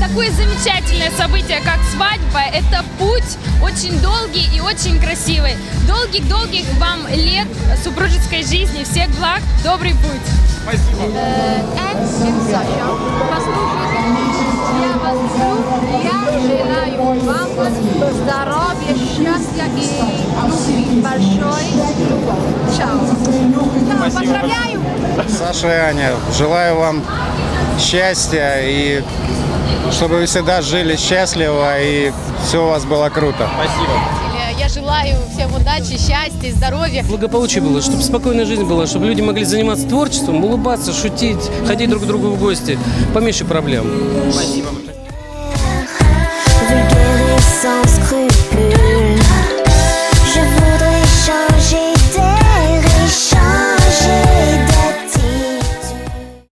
такое замечательное событие, как свадьба. Это путь очень долгий и очень красивый. Долгих-долгих вам лет супружеской жизни. Всех благ, добрый путь. Саша. Послушайте, я вас люблю, я желаю вам здоровья, счастья и большой. Чао. Да, поздравляю. Саша и Аня, желаю вам счастья и чтобы вы всегда жили счастливо и все у вас было круто. Я желаю всем удачи, счастья, здоровья. благополучие было, чтобы спокойная жизнь была, чтобы люди могли заниматься творчеством, улыбаться, шутить, ходить друг к другу в гости, поменьше проблем. Спасибо.